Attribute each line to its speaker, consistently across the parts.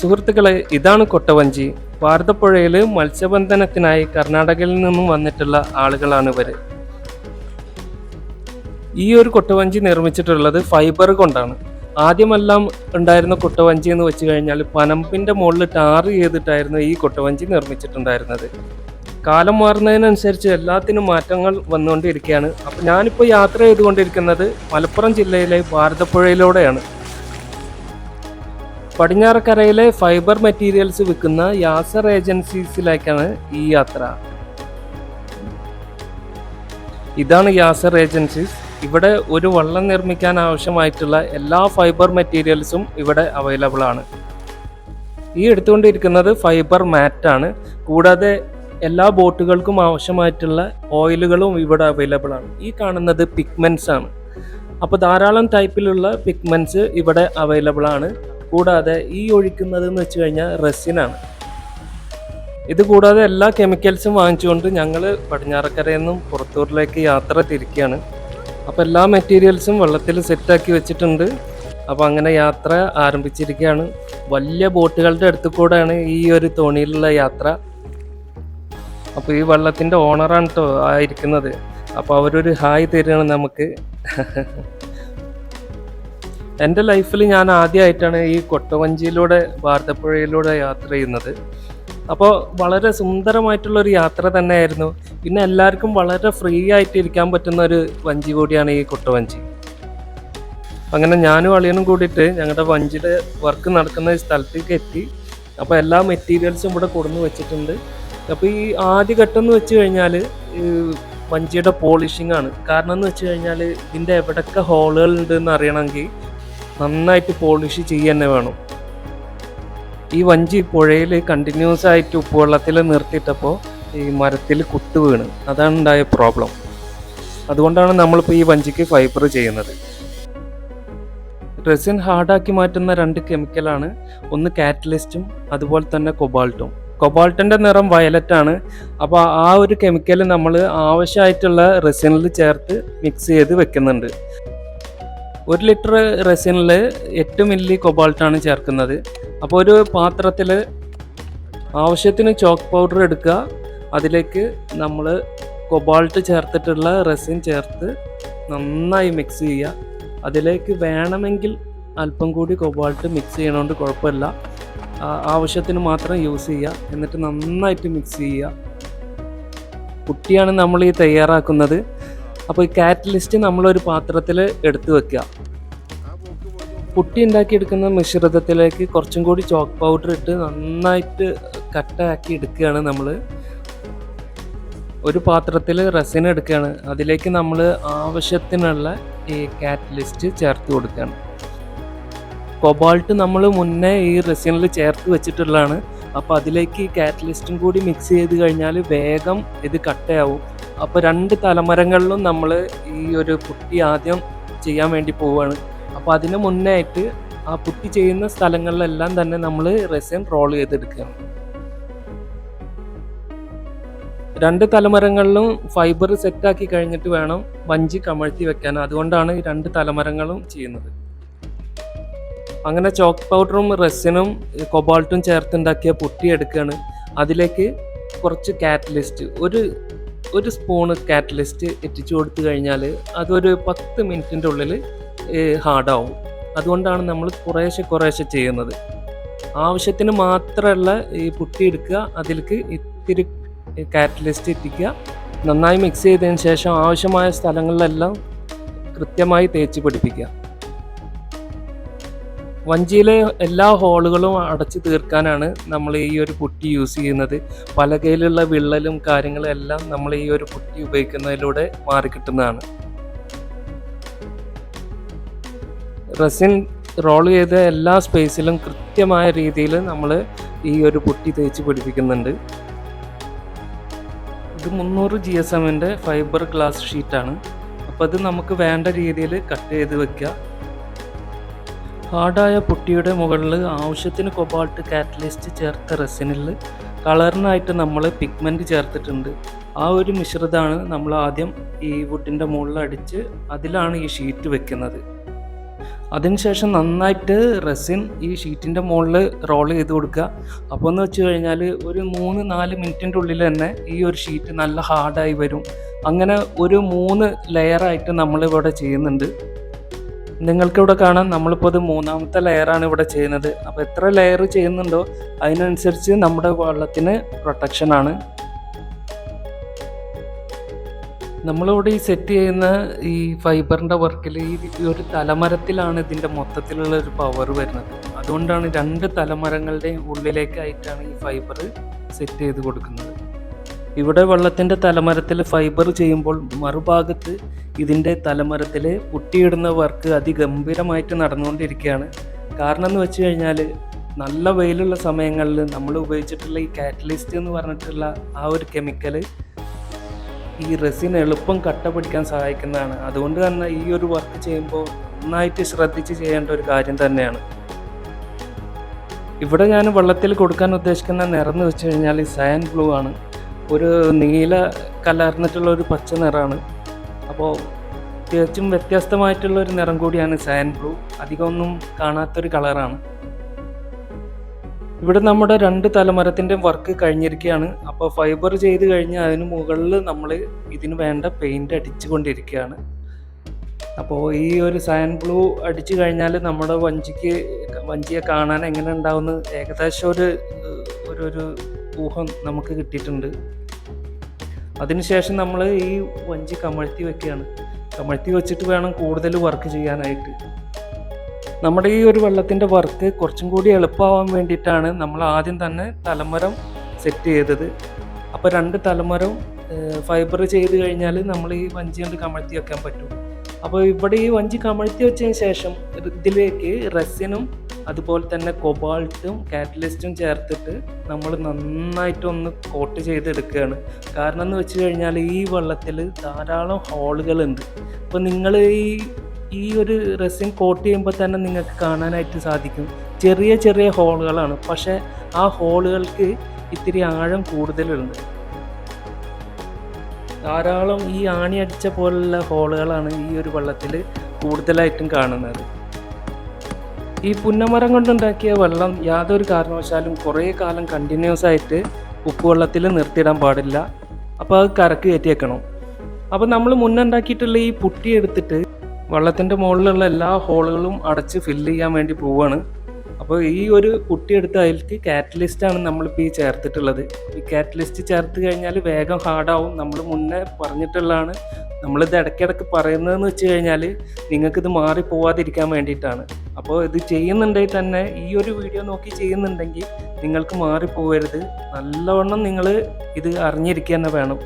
Speaker 1: സുഹൃത്തുക്കളെ ഇതാണ് കൊട്ടവഞ്ചി. വാർദ്ധപ്പുഴയിൽ മത്സ്യബന്ധനത്തിനായി കർണാടകയിൽ നിന്നും വന്നിട്ടുള്ള ആളുകളാണ് ഇവർ. ഈ ഒരു കൊട്ടവഞ്ചി നിർമ്മിച്ചിട്ടുള്ളത് ഫൈബർ കൊണ്ടാണ്. ആദ്യമെല്ലാം ഉണ്ടായിരുന്ന കൊട്ടവഞ്ചി എന്ന് വെച്ച് കഴിഞ്ഞാൽ പനമ്പിന്റെ മുകളിൽ ടാർ ചെയ്തിട്ടായിരുന്നു ഈ കൊട്ടവഞ്ചി നിർമ്മിച്ചിട്ടുണ്ടായിരുന്നത്. കാലം മാറുന്നതിനനുസരിച്ച് എല്ലാത്തിനും മാറ്റങ്ങൾ വന്നുകൊണ്ടിരിക്കുകയാണ്. അപ്പം ഞാനിപ്പോൾ യാത്ര ചെയ്തുകൊണ്ടിരിക്കുന്നത് മലപ്പുറം ജില്ലയിലെ ഭാരതപ്പുഴയിലൂടെയാണ് പടിഞ്ഞാറക്കരയിലെ ഫൈബർ മെറ്റീരിയൽസ് വിൽക്കുന്ന യാസർ ഏജൻസീസിലേക്കാണ് ഈ യാത്ര. ഇതാണ് യാസർ ഏജൻസീസ്. ഇവിടെ ഒരു വള്ളം നിർമ്മിക്കാൻ ആവശ്യമായിട്ടുള്ള എല്ലാ ഫൈബർ മെറ്റീരിയൽസും ഇവിടെ അവൈലബിൾ ആണ്. ഈ എടുത്തുകൊണ്ടിരിക്കുന്നത് ഫൈബർ മാറ്റാണ് കൂടാതെ എല്ലാ ബോട്ടുകൾക്കും ആവശ്യമായിട്ടുള്ള ഓയിലുകളും ഇവിടെ അവൈലബിൾ ആണ്. ഈ കാണുന്നത് പിഗ്മെന്റ്സ് ആണ്. അപ്പോൾ ധാരാളം ടൈപ്പിലുള്ള പിഗ്മെന്റ്സ് ഇവിടെ അവൈലബിൾ ആണ്. കൂടാതെ ഈ ഒഴിക്കുന്നത് എന്ന് വെച്ച് കഴിഞ്ഞാൽ റെസിനാണ്. ഇത് കൂടാതെ എല്ലാ കെമിക്കൽസും വാങ്ങിച്ചുകൊണ്ട് ഞങ്ങൾ പടിഞ്ഞാറക്കരയിൽ നിന്നും പുറത്തൂരിലേക്ക് യാത്ര തിരിക്കുകയാണ്. അപ്പോൾ എല്ലാ മെറ്റീരിയൽസും വെള്ളത്തിൽ സെറ്റാക്കി വെച്ചിട്ടുണ്ട്. അപ്പോൾ അങ്ങനെ യാത്ര ആരംഭിച്ചിരിക്കുകയാണ്. വലിയ ബോട്ടുകളുടെ അടുത്ത് കൂടെയാണ് ഈ ഒരു തോണിയിലുള്ള യാത്ര. അപ്പോൾ ഈ വെള്ളത്തിന്റെ ഓണറാണ് കേട്ടോ ആയിരിക്കുന്നത്. അപ്പോൾ അവരൊരു ഹായ് തരുകയാണ് നമുക്ക്. എന്റെ ലൈഫിൽ ഞാൻ ആദ്യമായിട്ടാണ് ഈ കൊട്ടവഞ്ചിയിലൂടെ വാർത്തപ്പുഴയിലൂടെ യാത്ര ചെയ്യുന്നത്. അപ്പോൾ വളരെ സുന്ദരമായിട്ടുള്ള ഒരു യാത്ര തന്നെയായിരുന്നു. പിന്നെ എല്ലാവർക്കും വളരെ ഫ്രീ ആയിട്ട് ഇരിക്കാൻ പറ്റുന്ന ഒരു വഞ്ചി കൂടിയാണ് ഈ കൊട്ടവഞ്ചി. അങ്ങനെ ഞാനും അളിയനും കൂടിയിട്ട് ഞങ്ങളുടെ വഞ്ചിയുടെ വർക്ക് നടക്കുന്ന സ്ഥലത്തേക്ക് എത്തി. അപ്പോൾ എല്ലാ മെറ്റീരിയൽസും ഇവിടെ കൊടുന്ന് വെച്ചിട്ടുണ്ട്. അപ്പോൾ ഈ ആദ്യ ഘട്ടം എന്ന് വെച്ച് കഴിഞ്ഞാൽ വഞ്ചിയുടെ പോളിഷിംഗ് ആണ്. കാരണം എന്ന് വെച്ച് കഴിഞ്ഞാൽ ഇതിന്റെ എവിടെയൊക്കെ ഹോളുകൾ ഉണ്ട് എന്ന് അറിയണമെങ്കിൽ നന്നായിട്ട് പോളിഷ് ചെയ്യുക വേണം. ഈ വഞ്ചി പുഴയിൽ കണ്ടിന്യൂസ് ആയിട്ട് ഉപ്പുവെള്ളത്തിൽ നിർത്തിയിട്ടപ്പോൾ ഈ മരത്തിൽ കുത്ത് വീണ്. അതാണ് ഉണ്ടായ പ്രോബ്ലം അതുകൊണ്ടാണ് നമ്മളിപ്പോൾ ഈ വഞ്ചിക്ക് ഫൈബർ ചെയ്യുന്നത്. റെസിൻ ഹാർഡാക്കി മാറ്റുന്ന രണ്ട് കെമിക്കലാണ് ഒന്ന് കാറ്റലിസ്റ്റും അതുപോലെ തന്നെ കൊബാൾട്ടും കൊബാൾട്ടിന്റെ നിറം വയലറ്റ് ആണ്. അപ്പോൾ ആ ഒരു കെമിക്കൽ നമ്മൾ ആവശ്യമായിട്ടുള്ള റെസിനിൽ ചേർത്ത് മിക്സ് ചെയ്ത് വെക്കുന്നുണ്ട്. ഒരു ലിറ്റർ റെസിനിൽ എട്ട് മില്ലി കൊബാൾട്ടാണ് ചേർക്കുന്നത്. അപ്പോൾ ഒരു പാത്രത്തിൽ ആവശ്യത്തിന് ചോക്ക് പൗഡർ എടുക്കുക. അതിലേക്ക് നമ്മൾ കൊബാൾട്ട് ചേർത്തിട്ടുള്ള റെസിൻ ചേർത്ത് നന്നായി മിക്സ് ചെയ്യുക. അതിലേക്ക് വേണമെങ്കിൽ അല്പം കൂടി കൊബാൾട്ട് മിക്സ് ചെയ്യണോണ്ട് കുഴപ്പമില്ല. ആവശ്യത്തിന് മാത്രം യൂസ് ചെയ്യുക. എന്നിട്ട് നന്നായിട്ട് മിക്സ് ചെയ്യുക. കുട്ടിയാണ് നമ്മൾ ഈ തയ്യാറാക്കുന്നത്. അപ്പോൾ ഈ കാറ്റലിസ്റ്റ് നമ്മളൊരു പാത്രത്തിൽ എടുത്തു വെക്കുക. പുട്ടി ഉണ്ടാക്കിയെടുക്കുന്ന മിശ്രിതത്തിലേക്ക് കുറച്ചും കൂടി ചോക്ക് പൗഡർ ഇട്ട് നന്നായിട്ട് കട്ടാക്കി എടുക്കുകയാണ് നമ്മൾ ഒരു പാത്രത്തിൽ റെസിൻ എടുക്കുകയാണ്. അതിലേക്ക് നമ്മൾ ആവശ്യത്തിനുള്ള ഈ കാറ്റലിസ്റ്റ് ചേർത്ത് കൊടുക്കുകയാണ്. കൊബാൾട്ട് നമ്മൾ മുന്നേ ഈ റെസിനിൽ ചേർത്ത് വെച്ചിട്ടുള്ളതാണ്. അപ്പോൾ അതിലേക്ക് ഈ കാറ്റലിസ്റ്റും കൂടി മിക്സ് ചെയ്ത് കഴിഞ്ഞാൽ വേഗം ഇത് കട്ടയാവും. അപ്പോൾ രണ്ട് തലമുറകളിലും നമ്മൾ ഈ ഒരു പുട്ടി ആദ്യം ചെയ്യാൻ വേണ്ടി പോവുകയാണ് അപ്പോൾ അതിന് മുന്നേ ആയിട്ട് ആ പുട്ടി ചെയ്യുന്ന സ്ഥലങ്ങളിലെല്ലാം തന്നെ നമ്മൾ റെസിൻ റോൾ ചെയ്തെടുക്കുകയാണ്. രണ്ട് തലമരങ്ങളിലും ഫൈബർ സെറ്റാക്കി കഴിഞ്ഞിട്ട് വേണം വഞ്ചി കമഴ്ത്തി വെക്കാൻ. അതുകൊണ്ടാണ് രണ്ട് തലമരങ്ങളും ചെയ്യുന്നത്. അങ്ങനെ ചോക്ക് പൗഡറും റെസിനും കൊബാൾട്ടും ചേർത്തുണ്ടാക്കിയ പുട്ടി എടുക്കുകയാണ്. അതിലേക്ക് കുറച്ച് കാറ്റലിസ്റ്റ് ഒരു ഒരു സ്പൂണ് കാറ്റലിസ്റ്റ് എത്തിച്ചു കൊടുത്തു കഴിഞ്ഞാൽ അതൊരു പത്ത് മിനിറ്റിന്റെ ഉള്ളിൽ ഹാർഡാവും അതുകൊണ്ടാണ് നമ്മൾ കുറേശ്ശെ കുറേശ്ശെ ചെയ്യുന്നത്. ആവശ്യത്തിന് മാത്രമുള്ള ഈ പുട്ടി എടുക്കുക അതിലേക്ക് ഇത്തിരി കാറ്റലിസ്റ്റ് എത്തിക്കുക നന്നായി മിക്സ് ചെയ്തതിന് ശേഷം ആവശ്യമായ സ്ഥലങ്ങളിലെല്ലാം കൃത്യമായി തേച്ച് പിടിപ്പിക്കുക. വഞ്ചിയിലെ എല്ലാ ഹോളുകളും അടച്ചു തീർക്കാനാണ് നമ്മൾ ഈ ഒരു പുട്ടി യൂസ് ചെയ്യുന്നത്. പലകയിലുള്ള വിള്ളലും കാര്യങ്ങളും എല്ലാം നമ്മൾ ഈ ഒരു പുട്ടി ഉപയോഗിക്കുന്നതിലൂടെ മാറിക്കിട്ടുന്നതാണ്. റസിൻ റോൾ ചെയ്ത എല്ലാ സ്പേസിലും കൃത്യമായ രീതിയിൽ നമ്മൾ ഈ ഒരു പുട്ടി തേച്ച് പിടിപ്പിക്കുന്നുണ്ട്. ഇത് മുന്നൂറ് ജി എസ് എമ്മിന്റെ ഫൈബർ ഗ്ലാസ് ഷീറ്റാണ്. അപ്പോൾ അത് നമുക്ക് വേണ്ട രീതിയിൽ കട്ട് ചെയ്ത് വെക്കുക. ഹാർഡായ പുട്ടിയുടെ മുകളിൽ ആവശ്യത്തിന് കൊബാൾട്ട് കാറ്റലിസ്റ്റ് ചേർത്ത റെസിനിൽ കളറിനായിട്ട് നമ്മൾ പിഗ്മെന്റ് ചേർത്തിട്ടുണ്ട്. ആ ഒരു മിശ്രിതമാണ് നമ്മൾ ആദ്യം ഈ വുഡിന്റെ മുകളിൽ അടിച്ച് അതിലാണ് ഈ ഷീറ്റ് വെക്കുന്നത്. അതിനുശേഷം നന്നായിട്ട് റെസിൻ ഈ ഷീറ്റിന്റെ മുകളിൽ റോൾ ചെയ്ത് കൊടുക്കുക. അപ്പോൾ എന്ന് വെച്ച് കഴിഞ്ഞാൽ ഒരു മൂന്ന് നാല് മിനിറ്റിന്റെ ഉള്ളിൽ തന്നെ ഈ ഒരു ഷീറ്റ് നല്ല ഹാർഡായി വരും. അങ്ങനെ ഒരു മൂന്ന് ലെയറായിട്ട് നമ്മളിവിടെ ചെയ്യുന്നുണ്ട്. നിങ്ങൾക്കിവിടെ കാണാം. നമ്മളിപ്പോൾ ഇത് മൂന്നാമത്തെ ലെയറാണ് ഇവിടെ ചെയ്യുന്നത്. അപ്പോൾ എത്ര ലെയർ ചെയ്യുന്നുണ്ടോ അതിനനുസരിച്ച് നമ്മുടെ വെള്ളത്തിന് പ്രൊട്ടക്ഷനാണ് നമ്മളിവിടെ ഈ സെറ്റ് ചെയ്യുന്ന ഈ ഫൈബറിന്റെ വർക്കിൽ ഈ ഒരു തലമരത്തിലാണ് ഇതിന്റെ മൊത്തത്തിലുള്ള ഒരു പവർ വരുന്നത്. അതുകൊണ്ടാണ് രണ്ട് തലമരങ്ങളുടെയും ഉള്ളിലേക്കായിട്ടാണ് ഈ ഫൈബർ സെറ്റ് ചെയ്ത് കൊടുക്കുന്നത്. ഇവിടെ വെള്ളത്തിന്റെ തലമരത്തിൽ ഫൈബർ ചെയ്യുമ്പോൾ മറുഭാഗത്ത് ഇതിന്റെ തലമരത്തിൽ പുട്ടിയിടുന്ന വർക്ക് അതിഗംഭീരമായിട്ട് നടന്നുകൊണ്ടിരിക്കുകയാണ്. കാരണം എന്ന് വെച്ച് കഴിഞ്ഞാൽ നല്ല വെയിലുള്ള സമയങ്ങളിൽ നമ്മൾ ഉപയോഗിച്ചിട്ടുള്ള ഈ കാറ്റലിസ്റ്റ് എന്ന് പറഞ്ഞിട്ടുള്ള ആ ഒരു കെമിക്കൽ ഈ റെസിൻ എളുപ്പം കട്ട പിടിക്കാൻ സഹായിക്കുന്നതാണ്. അതുകൊണ്ട് തന്നെ ഈ ഒരു വർക്ക് ചെയ്യുമ്പോൾ നന്നായിട്ട് ശ്രദ്ധിച്ച് ചെയ്യേണ്ട ഒരു കാര്യം തന്നെയാണ്. ഇവിടെ ഞാൻ വെള്ളത്തിൽ കൊടുക്കാൻ ഉദ്ദേശിക്കുന്ന നിറം എന്ന് വെച്ച് കഴിഞ്ഞാൽ സയൻ ബ്ലൂ ആണ്. ഒരു നീല കലർന്നിട്ടുള്ള ഒരു പച്ച നിറമാണ് അപ്പോൾ തികച്ചും വ്യത്യസ്തമായിട്ടുള്ള ഒരു നിറം കൂടിയാണ് സയൻ ബ്ലൂ. അധികമൊന്നും കാണാത്തൊരു കളറാണ്. ഇവിടെ നമ്മുടെ രണ്ട് തലമരത്തിന്റെ വർക്ക് കഴിഞ്ഞിരിക്കുകയാണ്. അപ്പോൾ ഫൈബർ ചെയ്ത് കഴിഞ്ഞാൽ അതിന് മുകളിൽ നമ്മൾ ഇതിന് വേണ്ട പെയിന്റ് അടിച്ചു കൊണ്ടിരിക്കുകയാണ് അപ്പോൾ ഈ ഒരു സയൻ ബ്ലൂ അടിച്ചു കഴിഞ്ഞാൽ നമ്മുടെ വഞ്ചിക്ക് വഞ്ചിയെ കാണാൻ എങ്ങനെ ഉണ്ടാവുമെന്ന് ഏകദേശം ഒരു ഒരു ഊഹം നമുക്ക് കിട്ടിയിട്ടുണ്ട്. അതിനുശേഷം നമ്മൾ ഈ വഞ്ചി കമഴ്ത്തി വെക്കുകയാണ്. കമഴ്ത്തി വെച്ചിട്ട് വേണം കൂടുതൽ വർക്ക് ചെയ്യാനായിട്ട്. നമ്മുടെ ഈ ഒരു വെള്ളത്തിന്റെ വർക്ക് കുറച്ചും കൂടി എളുപ്പമാവാൻ വേണ്ടിയിട്ടാണ് നമ്മൾ ആദ്യം തന്നെ തലമരം സെറ്റ് ചെയ്തത്. അപ്പോൾ രണ്ട് തലമരം ഫൈബർ ചെയ്ത് കഴിഞ്ഞാൽ നമ്മൾ ഈ വഞ്ചി കൊണ്ട് കമഴ്ത്തി വെക്കാൻ പറ്റും. അപ്പോൾ ഇവിടെ ഈ വഞ്ചി കമഴ്ത്തി വെച്ചതിന് ശേഷം ഇതിലേക്ക് റെസിനും അതുപോലെ തന്നെ കൊബാൾട്ടും കാറ്റലിസ്റ്റും ചേർത്തിട്ട് നമ്മൾ നന്നായിട്ടൊന്ന് കോട്ട് ചെയ്തെടുക്കുകയാണ്. കാരണം എന്ന് വെച്ച് കഴിഞ്ഞാൽ ഈ വെള്ളത്തിൽ ധാരാളം ഹോളുകളുണ്ട്. അപ്പോൾ നിങ്ങൾ ഈ ഈ ഒരു റെസിൻ കോട്ട് ചെയ്യുമ്പോൾ തന്നെ നിങ്ങൾക്ക് കാണാനായിട്ട് സാധിക്കും. ചെറിയ ചെറിയ ഹോളുകളാണ്. പക്ഷേ ആ ഹോളുകൾക്ക് ഇത്തിരി ആഴം കൂടുതലുണ്ട്. ധാരാളം ഈ ആണി അടിച്ച പോലുള്ള ഹോളുകളാണ് ഈ ഒരു വള്ളത്തിൽ കൂടുതലായിട്ടും കാണുന്നത്. ഈ പുന്നമരം കൊണ്ടുണ്ടാക്കിയ വെള്ളം യാതൊരു കാരണവശാലും കുറേ കാലം കണ്ടിന്യൂസ് ആയിട്ട് ഉപ്പുവെള്ളത്തിൽ നിർത്തിയിടാൻ പാടില്ല. അപ്പോൾ അത് കരക്ക് കയറ്റിയേക്കണം അപ്പോൾ നമ്മൾ മുന്നുണ്ടാക്കിയിട്ടുള്ള ഈ പുട്ടി എടുത്തിട്ട് വെള്ളത്തിന്റെ മുകളിലുള്ള എല്ലാ ഹോളുകളും അടച്ച് ഫില്ല് ചെയ്യാൻ വേണ്ടി പോവാണ്. അപ്പോൾ ഈ ഒരു പുട്ടി എടുത്ത് അതിലേക്ക് കാറ്റലിസ്റ്റാണ് നമ്മളിപ്പോൾ ഈ ചേർത്തിട്ടുള്ളത്. ഈ കാറ്റലിസ്റ്റ് ചേർത്ത് കഴിഞ്ഞാൽ വേഗം ഹാർഡാവും. നമ്മൾ മുന്നേ പറഞ്ഞിട്ടുള്ളതാണ്. നമ്മളിത് ഇടയ്ക്കിടയ്ക്ക് പറയുന്നതെന്ന് വെച്ച് കഴിഞ്ഞാൽ നിങ്ങൾക്കിത് മാറി പോവാതിരിക്കാൻ വേണ്ടിയിട്ടാണ്. അപ്പോൾ ഇത് ചെയ്യുന്നുണ്ടെങ്കിൽ തന്നെ ഈ ഒരു വീഡിയോ നോക്കി ചെയ്യുന്നുണ്ടെങ്കിൽ നിങ്ങൾക്ക് മാറി പോകരുത് നല്ലവണ്ണം നിങ്ങൾ ഇത് അറിഞ്ഞിരിക്കുക തന്നെ വേണം.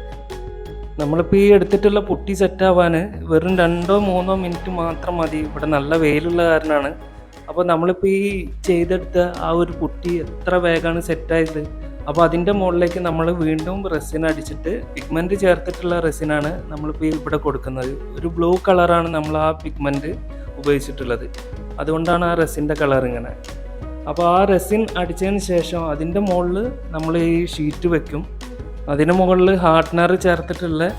Speaker 1: നമ്മളിപ്പോൾ ഈ എടുത്തിട്ടുള്ള പുട്ടി സെറ്റാവാൻ വെറും രണ്ടോ മൂന്നോ മിനിറ്റ് മാത്രം മതി. ഇവിടെ നല്ല വെയിലുള്ള കാരണമാണ്. അപ്പോൾ നമ്മളിപ്പോൾ ഈ ചെയ്തെടുത്ത ആ ഒരു പുട്ടി എത്ര വേഗമാണ് സെറ്റായത് അപ്പോൾ അതിന്റെ മുകളിലേക്ക് നമ്മൾ വീണ്ടും റെസിൻ അടിച്ചിട്ട് പിഗ്മെന്റ് ചേർത്തിട്ടുള്ള റെസിനാണ് നമ്മളിപ്പോൾ ഇവിടെ കൊടുക്കുന്നത്. ഒരു ബ്ലൂ കളറാണ് നമ്മൾ ആ പിഗ്മെന്റ് ഉപയോഗിച്ചിട്ടുള്ളത്. അതുകൊണ്ടാണ് ആ റെസിന്റെ കളർ ഇങ്ങനെ. അപ്പോൾ ആ റെസിൻ അടിച്ചതിന് ശേഷം അതിന്റെ മുകളിൽ നമ്മൾ ഈ ഷീറ്റ് വെക്കും. അതിന് മുകളിൽ ഹാർഡ്നർ ചേർത്തിട്ടുള്ള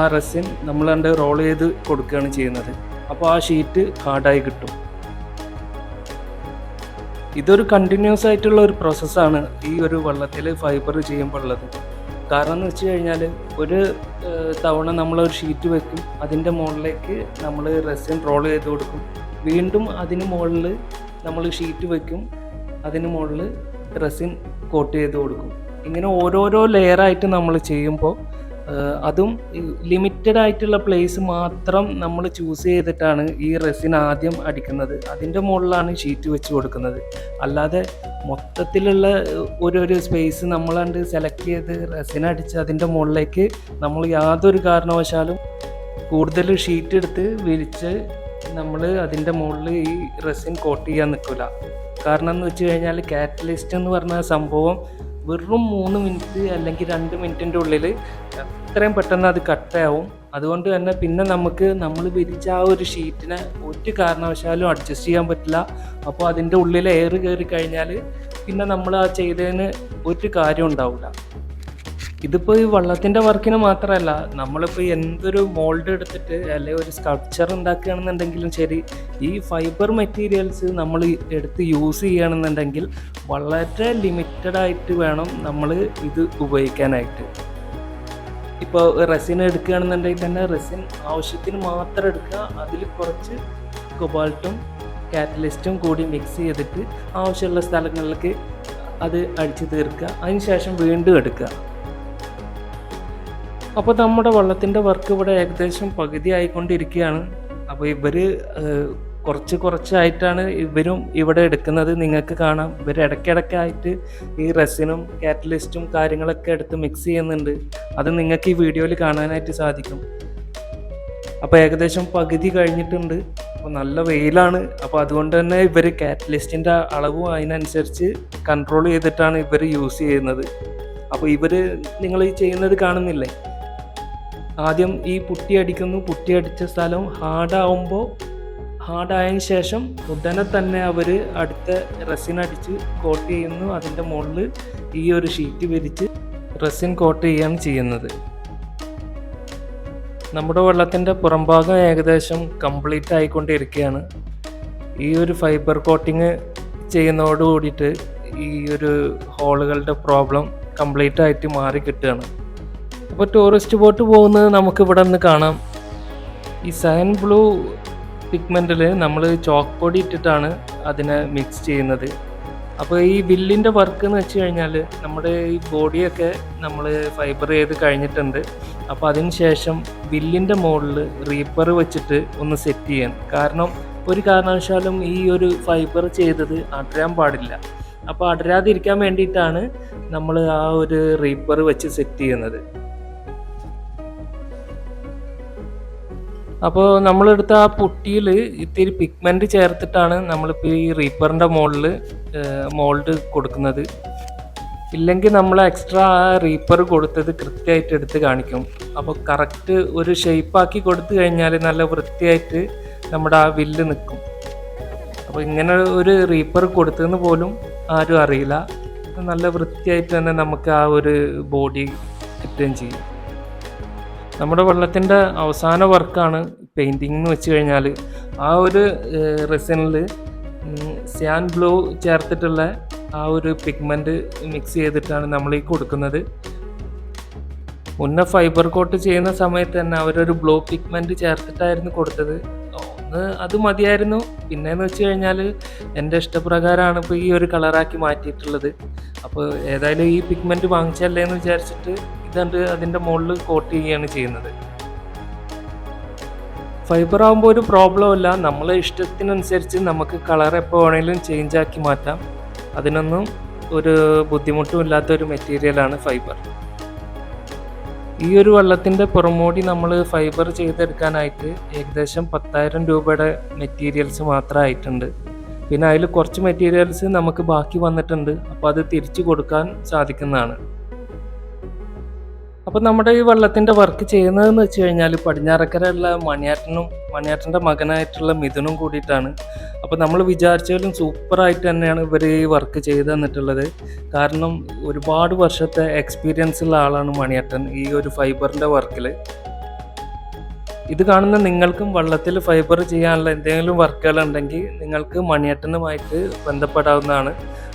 Speaker 1: ആ റെസിൻ നമ്മൾ കണ്ട് റോൾ ചെയ്ത് കൊടുക്കുകയാണ് ചെയ്യുന്നത്. അപ്പോൾ ആ ഷീറ്റ് ഹാർഡായി കിട്ടും. ഇതൊരു കണ്ടിന്യൂസ് ആയിട്ടുള്ള ഒരു പ്രോസസ്സാണ് ഈ ഒരു വെള്ളത്തിൽ ഫൈബർ ചെയ്യുമ്പോൾ ഉള്ളത്. കാരണം എന്ന് വെച്ച് കഴിഞ്ഞാൽ ഒരു തവണ നമ്മളൊരു ഷീറ്റ് വെക്കും അതിന്റെ മുകളിലേക്ക് നമ്മൾ റെസിൻ റോൾ ചെയ്ത് കൊടുക്കും. വീണ്ടും അതിന് മുകളിൽ നമ്മൾ ഷീറ്റ് വെക്കും അതിന് മുകളിൽ റെസിൻ കോട്ട് ചെയ്ത് കൊടുക്കും. ഇങ്ങനെ ഓരോരോ ലെയറായിട്ട് നമ്മൾ ചെയ്യുമ്പോൾ അതും ലിമിറ്റഡ് ആയിട്ടുള്ള പ്ലേസ് മാത്രം നമ്മൾ ചൂസ് ചെയ്തിട്ടാണ് ഈ റെസിൻ ആദ്യം അടിക്കുന്നത്. അതിന്റെ മുകളിലാണ് ഷീറ്റ് വെച്ച് കൊടുക്കുന്നത്. അല്ലാതെ മൊത്തത്തിലുള്ള ഓരോരോ സ്പേസ് നമ്മളണ്ട് സെലക്ട് ചെയ്ത് റെസിൻ അടിച്ച് അതിന്റെ മുകളിലേക്ക് നമ്മൾ യാതൊരു കാരണവശാലും കൂടുതൽ ഷീറ്റ് എടുത്ത് വിരിച്ച് നമ്മൾ അതിന്റെ മുകളിൽ ഈ റെസിൻ കോട്ട് ചെയ്യാൻ നിൽക്കില്ല കാരണം എന്ന് വെച്ച് കഴിഞ്ഞാൽ കാറ്റലിസ്റ്റ് എന്ന് പറഞ്ഞ സംഭവം വെറും മൂന്ന് മിനിറ്റ് അല്ലെങ്കിൽ രണ്ട് മിനിറ്റിന്റെ ഉള്ളിൽ എത്രയും പെട്ടെന്ന് അത് കട്ടയാവും അതുകൊണ്ട് തന്നെ പിന്നെ നമുക്ക് നമ്മൾ വിരിച്ച ആ ഒരു ഷീറ്റിനെ ഒരു കാരണവശാലും അഡ്ജസ്റ്റ് ചെയ്യാൻ പറ്റില്ല. അപ്പോൾ അതിന്റെ ഉള്ളിൽ എയർ കയറി കഴിഞ്ഞാൽ പിന്നെ നമ്മൾ ആ ചെയ്തതിന് ഒരു കാര്യം ഉണ്ടാവില്ല. ഇതിപ്പോൾ ഈ വള്ളത്തിന്റെ വർക്കിന് മാത്രമല്ല നമ്മളിപ്പോൾ എന്തൊരു മോൾഡ് എടുത്തിട്ട് അല്ലെങ്കിൽ ഒരു സ്കൾപ്ചർ ഉണ്ടാക്കുകയാണെന്നുണ്ടെങ്കിലും ശരി ഈ ഫൈബർ മെറ്റീരിയൽസ് നമ്മൾ എടുത്ത് യൂസ് ചെയ്യുകയാണെന്നുണ്ടെങ്കിൽ വളരെ ലിമിറ്റഡ് ആയിട്ട് വേണം നമ്മൾ ഇത് ഉപയോഗിക്കാനായിട്ട്. ഇപ്പോൾ റെസിൻ എടുക്കുകയാണെന്നുണ്ടെങ്കിൽ തന്നെ റെസിൻ ആവശ്യത്തിന് മാത്രം എടുക്കുക അതിൽ കുറച്ച് കൊബാൾട്ടും കാറ്റലിസ്റ്റും കൂടി മിക്സ് ചെയ്തിട്ട് ആവശ്യമുള്ള സ്ഥലങ്ങളിലേക്ക് അത് അടിച്ചു തീർക്കുക അതിന് ശേഷം വീണ്ടും എടുക്കുക. അപ്പോൾ നമ്മുടെ വള്ളത്തിന്റെ വർക്ക് ഇവിടെ ഏകദേശം പകുതി ആയിക്കൊണ്ടിരിക്കുകയാണ്. അപ്പോൾ ഇവർ കുറച്ച് കുറച്ചായിട്ടാണ് ഇവരും ഇവിടെ എടുക്കുന്നത്. നിങ്ങൾക്ക് കാണാം. ഇവർ ഇടയ്ക്കിടയ്ക്കായിട്ട് ഈ റെസിനും കാറ്റലിസ്റ്റും കാര്യങ്ങളൊക്കെ എടുത്ത് മിക്സ് ചെയ്യുന്നുണ്ട്. അത് നിങ്ങൾക്ക് ഈ വീഡിയോയിൽ കാണാനായിട്ട് സാധിക്കും. അപ്പോൾ ഏകദേശം പകുതി കഴിഞ്ഞിട്ടുണ്ട്. അപ്പോൾ നല്ല വെയിലാണ്. അപ്പോൾ അതുകൊണ്ട് തന്നെ ഇവർ കാറ്റലിസ്റ്റിന്റെ അളവും അതിനനുസരിച്ച് കൺട്രോൾ ചെയ്തിട്ടാണ് ഇവർ യൂസ് ചെയ്യുന്നത്. അപ്പോൾ ഇവർ നിങ്ങൾ ചെയ്യുന്നത് കാണുന്നില്ലേ? ആദ്യം ഈ പുട്ടി അടിക്കുന്നു. പുട്ടി അടിച്ച സ്ഥലം ഹാർഡാവുമ്പോൾ ഹാർഡായതിനു ശേഷം ഉടനെ തന്നെ അവർ അടുത്ത റെസിൻ അടിച്ച് കോട്ട് ചെയ്യുന്നു. അതിന്റെ മുകളിൽ ഈ ഒരു ഷീറ്റ് വിരിച്ച് റെസിൻ കോട്ട് ചെയ്യുകയാണ് ചെയ്യുന്നത്. നമ്മുടെ വെള്ളത്തിന്റെ പുറംഭാഗം ഏകദേശം കംപ്ലീറ്റ് ആയിക്കൊണ്ടിരിക്കുകയാണ്. ഈ ഒരു ഫൈബർ കോട്ടിങ് ചെയ്യുന്നതോട് കൂടിയിട്ട് ഈ ഒരു ഹോളുകളുടെ പ്രോബ്ലം കംപ്ലീറ്റ് ആയിട്ട് മാറി കിട്ടുകയാണ്. അപ്പോൾ ടൂറിസ്റ്റ് ബോട്ട് പോകുന്നത് നമുക്ക് ഇവിടെ നിന്ന് കാണാം. ഈ സയൻ ബ്ലൂ പിഗ്മെന്റിൽ നമ്മൾ ചോക്ക് പൊടി ഇട്ടിട്ടാണ് അതിനെ മിക്സ് ചെയ്യുന്നത്. അപ്പോൾ ഈ വില്ലിന്റെ വർക്ക് എന്ന് വെച്ച് കഴിഞ്ഞാൽ നമ്മുടെ ഈ ബോഡിയൊക്കെ നമ്മൾ ഫൈബർ ചെയ്ത് കഴിഞ്ഞിട്ടുണ്ട്. അപ്പോൾ അതിന് ശേഷം വില്ലിന്റെ മുകളിൽ റീപ്പർ വെച്ചിട്ട് ഒന്ന് സെറ്റ് ചെയ്യാൻ. കാരണം ഒരു കാരണവശാലും ഈ ഒരു ഫൈബർ ചെയ്തത് അടരാൻ പാടില്ല. അപ്പോൾ അടരാതിരിക്കാൻ വേണ്ടിയിട്ടാണ് നമ്മൾ ആ ഒരു റീപ്പർ വെച്ച് സെറ്റ് ചെയ്യുന്നത്. അപ്പോൾ നമ്മളെടുത്ത ആ പുട്ടിയിൽ ഇത്തിരി പിഗ്മെന്റ് ചേർത്തിട്ടാണ് നമ്മളിപ്പോൾ ഈ റീപ്പറിന്റെ മോളിൽ മോൾഡ് കൊടുക്കുന്നത്. ഇല്ലെങ്കിൽ നമ്മൾ എക്സ്ട്രാ ആ റീപ്പർ കൊടുത്തത് കൃത്യമായിട്ട് എടുത്ത് കാണിക്കും. അപ്പോൾ കറക്റ്റ് ഒരു ഷേപ്പാക്കി കൊടുത്തു കഴിഞ്ഞാൽ നല്ല വൃത്തിയായിട്ട് നമ്മുടെ ആ വില്ല് നിൽക്കും അപ്പോൾ ഇങ്ങനെ ഒരു റീപ്പർ കൊടുത്തതെന്ന് പോലും ആരും അറിയില്ല. നല്ല വൃത്തിയായിട്ട് തന്നെ നമുക്ക് ആ ഒരു ബോഡി കിട്ടുകയും ചെയ്യും. നമ്മുടെ വെള്ളത്തിന്റെ അവസാന വർക്കാണ് പെയിന്റിങ് എന്ന് വെച്ച് കഴിഞ്ഞാൽ ആ ഒരു റെസിനിൽ സ്യാൻ ബ്ലൂ ചേർത്തിട്ടുള്ള ആ ഒരു പിഗ്മെന്റ് മിക്സ് ചെയ്തിട്ടാണ് നമ്മൾ ഈ കൊടുക്കുന്നത്. മുന്നേ ഫൈബർ കോട്ട് ചെയ്യുന്ന സമയത്ത് തന്നെ അവരൊരു ബ്ലൂ പിഗ്മെന്റ് ചേർത്തിട്ടായിരുന്നു കൊടുത്തത്. ഒന്ന് അത് മതിയായിരുന്നു. പിന്നെന്ന് വെച്ച് കഴിഞ്ഞാൽ എന്റെ ഇഷ്ടപ്രകാരമാണ് ഇപ്പോൾ ഈ ഒരു കളറാക്കി മാറ്റിയിട്ടുള്ളത്. അപ്പോൾ ഏതായാലും ഈ പിഗ്മെന്റ് വാങ്ങിച്ചല്ലേ എന്ന് വിചാരിച്ചിട്ട് ഇതുണ്ട് അതിന്റെ മുകളിൽ കോട്ട് ചെയ്യുകയാണ് ചെയ്യുന്നത്. ഫൈബർ ആകുമ്പോൾ ഒരു പ്രോബ്ലം ഇല്ല. നമ്മളെ ഇഷ്ടത്തിനനുസരിച്ച് നമുക്ക് കളർ എപ്പോൾ വേണമെങ്കിലും ചേഞ്ച് ആക്കി മാറ്റാം. അതിനൊന്നും ഒരു ബുദ്ധിമുട്ടും ഇല്ലാത്ത ഒരു മെറ്റീരിയലാണ് ഫൈബർ ഈ ഒരു വെള്ളത്തിന്റെ പുറമോടി നമ്മൾ ഫൈബർ ചെയ്തെടുക്കാനായിട്ട് ഏകദേശം പത്തായിരം രൂപയുടെ മെറ്റീരിയൽസ് മാത്രമായിട്ടുണ്ട്. പിന്നെ അതിൽ കുറച്ച് മെറ്റീരിയൽസ് നമുക്ക് ബാക്കി വന്നിട്ടുണ്ട്. അപ്പോൾ അത് തിരിച്ചു കൊടുക്കാൻ സാധിക്കുന്നതാണ്. അപ്പോൾ നമ്മുടെ ഈ വെള്ളത്തിന്റെ വർക്ക് ചെയ്യുന്നതെന്ന് വെച്ച് കഴിഞ്ഞാൽ പടിഞ്ഞാറക്കരയുള്ള മണിയാറ്റനും മണിയാറ്റന്റെ മകനായിട്ടുള്ള മിഥുനും കൂടിയിട്ടാണ്. അപ്പോൾ നമ്മൾ വിചാരിച്ചാലും സൂപ്പറായിട്ട് തന്നെയാണ് ഇവർ ഈ വർക്ക് ചെയ്തു തന്നിട്ടുള്ളത്. കാരണം ഒരുപാട് വർഷത്തെ എക്സ്പീരിയൻസ് ഉള്ള ആളാണ് മണിയട്ടൻ ഈ ഒരു ഫൈബറിന്റെ വർക്കിൽ ഇത് കാണുന്ന നിങ്ങൾക്കും വള്ളത്തിൽ ഫൈബർ ചെയ്യാനുള്ള എന്തെങ്കിലും വർക്കുകൾ ഉണ്ടെങ്കിൽ നിങ്ങൾക്ക് മണിയട്ടനുമായിട്ട് ബന്ധപ്പെടാവുന്നതാണ്.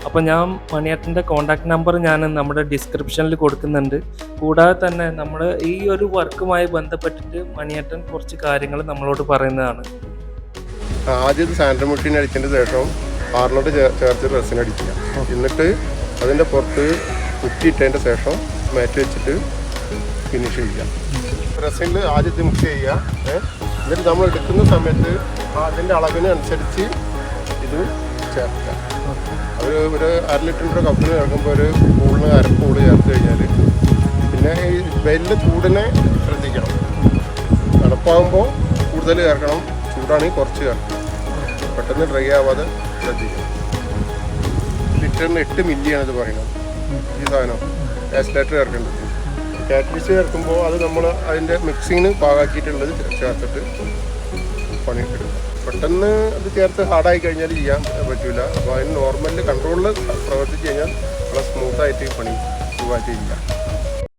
Speaker 1: അപ്പോൾ ഞാൻ മണിയട്ടന്റെ കോൺടാക്ട് നമ്പർ ഞാൻ നമ്മുടെ ഡിസ്ക്രിപ്ഷനിൽ കൊടുക്കുന്നുണ്ട്. കൂടാതെ തന്നെ നമ്മൾ ഈ ഒരു വർക്കുമായി ബന്ധപ്പെട്ടിട്ട് മണിയട്ടൻ കുറച്ച് കാര്യങ്ങൾ നമ്മളോട് പറയുന്നതാണ്.
Speaker 2: ആദ്യം സാൻഡർ മുട്ടിന് അടിച്ചതിന് ശേഷം പാർലോട്ട് ചേർത്ത് റസിന് അടിക്കുക. എന്നിട്ട് അതിന്റെ പുറത്ത് കുറ്റിയിട്ടതിന്റെ ശേഷം മാറ്റി വെച്ചിട്ട് ഫിനിഷ് ചെയ്യുക. റെസിനിൽ ആദ്യത്തെ മിക്സ് ചെയ്യുക. എന്നിട്ട് നമ്മൾ എടുക്കുന്ന സമയത്ത് അതിന്റെ അളവിന് അനുസരിച്ച് ഇത് ചേർക്കുക. ഒരു ഒരു അര ലിറ്ററിന്റെ കപ്പിൽ ചേർക്കുമ്പോൾ ഒരു കൂളിന് അരപ്പൂൾ ചേർത്ത് കഴിഞ്ഞാൽ പിന്നെ ഈ വലിയ ചൂടിനെ ശ്രദ്ധിക്കണം. തണുപ്പാകുമ്പോൾ കൂടുതൽ ചേർക്കണം. ചൂടാണെങ്കിൽ കുറച്ച് ചേർക്കണം. പെട്ടെന്ന് ഡ്രൈ ആവാതെ ശ്രദ്ധിക്കണം ലിറ്ററിന് എട്ട് മില്ലിയാണ് ഇത് പറയുന്നത്. ഈ സാധനം. കാസ്ലേറ്റർ ചേർക്കേണ്ടത്. കാറ്റലിസ്റ്റ് ചേർക്കുമ്പോൾ അത് നമ്മൾ അതിന്റെ മിക്സിങ്ങിന് പാകാക്കിയിട്ടുള്ളത് ചേർത്തിട്ട് പണിയെടുക്കും. പെട്ടെന്ന് അത് ചേർത്ത് ഹാർഡായി കഴിഞ്ഞാൽ ചെയ്യാൻ പറ്റില്ല അപ്പോൾ അതിന് നോർമലിൽ കൺട്രോളിൽ പ്രവർത്തിച്ച് കഴിഞ്ഞാൽ വളരെ സ്മൂത്തായിട്ട് പണി സുഖമായിട്ട് ചെയ്യാം